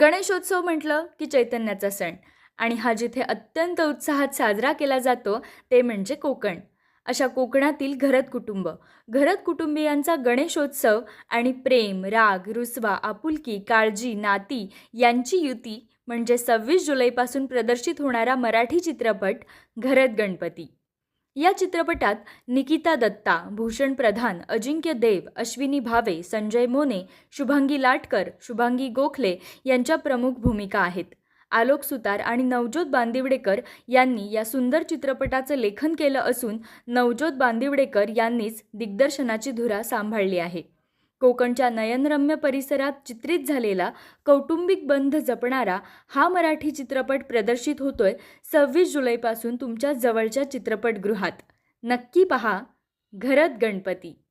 गणेशोत्सव म्हटलं की चैतन्याचा सण. आणि हा जिथे अत्यंत उत्साहात साजरा केला जातो ते म्हणजे कोकण. अशा कोकणातील घरत कुटुंब. घरत कुटुंबियांचा गणेशोत्सव आणि प्रेम राग रुसवा आपुलकी काळजी नाती यांची युती म्हणजे सव्वीस जुलैपासून प्रदर्शित होणारा मराठी चित्रपट घरत गणपती. या चित्रपटात निकिता दत्ता भूषण प्रधान अजिंक्य देव अश्विनी भावे संजय मोने शुभांगी लाटकर शुभांगी गोखले यांच्या प्रमुख भूमिका आहेत. आलोक सुतार आणि नवज्योत बांदिवडेकर यांनी या सुंदर चित्रपटाचं लेखन केलं असून नवज्योत बांदिवडेकर यांनीच दिग्दर्शनाची धुरा सांभाळली आहे. कोकणच्या नयनरम्य परिसरात चित्रित झालेला कौटुंबिक बंध जपणारा हा मराठी चित्रपट प्रदर्शित होतोय सव्वीस जुलैपासून तुमच्या जवळच्या चित्रपटगृहात. नक्की पहा घरत गणपती.